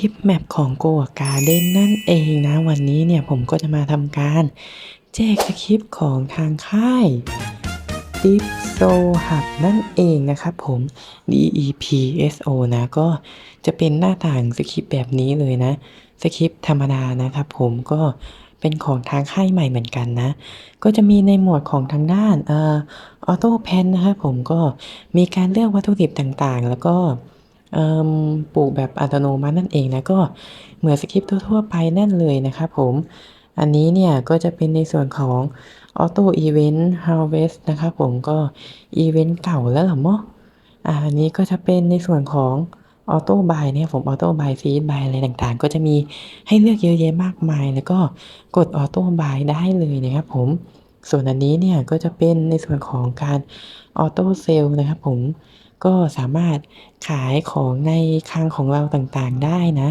ริปแมปของโกะการ์เด้นนั่นเองนะ วันนี้เนี่ยผมก็จะมาทำการแจกสคริปของทางค่าย Deep Soul Hub นั่นเองนะครับผม DEPSO นะก็จะเป็นหน้าต่างสคริปแบบนี้เลยนะสคริปธรรมดานะครับผมก็เป็นของทางค่ายใหม่เหมือนกันนะ ก็จะมีในหมวดของทางด้านเอ่อออโต้แพนนะครับผมก็มีการเลือกวัตถุดิบต่างๆ แล้วก็ ปลูกแบบอัตโนมัตินั่นเองนะก็เหมือนสคริปต์ทั่วๆไปนั่นเลยนะครับผมอันนี้เนี่ยก็จะเป็นในส่วนของ Auto Event Harvest นะครับผมก็อีเวนต์เก่าแล้วเหรอมั้งอ่าอันนี้ก็จะเป็นในส่วนของ Auto Buy เนี่ยผม Auto Buy Feed Buy อะไรต่างๆ ก็จะมีให้เลือกเยอะแยะมากมาย แล้วก็กด Auto Buy ได้เลยนะครับผม ส่วนอันนี้เนี่ยก็จะเป็นในส่วนของการ Auto Sell นะครับผมก็สามารถขายของในคลังของเราต่างๆได้นะ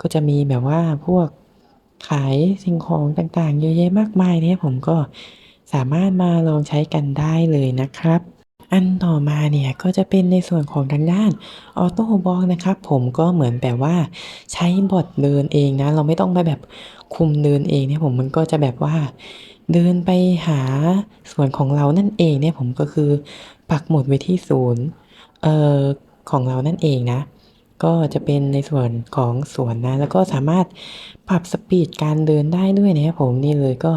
ก็จะมีแบบว่าพวกขายสิ่งของต่างๆ เยอะแยะมากมายเนี่ยผมก็สามารถมาลองใช้กันได้เลยนะครับ อันต่อมาเนี่ยก็จะเป็นในส่วนของทางด้านออโต้บล็อกนะครับผมก็เหมือนแบบว่าใช้บอทเดินเองนะ เราไม่ต้องไปแบบคุมเดินเองเนี่ยผมมันก็จะแบบว่า เดินไปหาส่วนของเรานั่นเองเนี่ยผมก็คือปักหมุดไว้ที่ศูนย์เอ่อของเรานั่นเองนะ ก็จะเป็นในส่วนของสวนนะ แล้วก็สามารถปรับสปีดการเดินได้ด้วยนะครับผมนี่เลยก็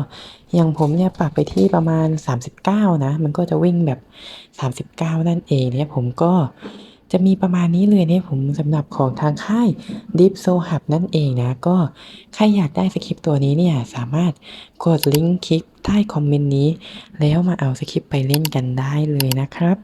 อย่างผมเนี่ยปรับไปที่ประมาณ 39 นะ มันก็จะวิ่งแบบ 39 นั่นเองเนี่ยผมก็ จะมีประมาณนี้เลยเนี่ยผมสำหรับของทางค่าย Deep Soul Hub นั่นเองนะ ก็ใครอยากได้สคริปต์ตัวนี้เนี่ย สามารถกดลิงก์คลิปใต้คอมเมนต์นี้ แล้วมาเอาสคริปต์ไปเล่นกันได้เลยนะครับ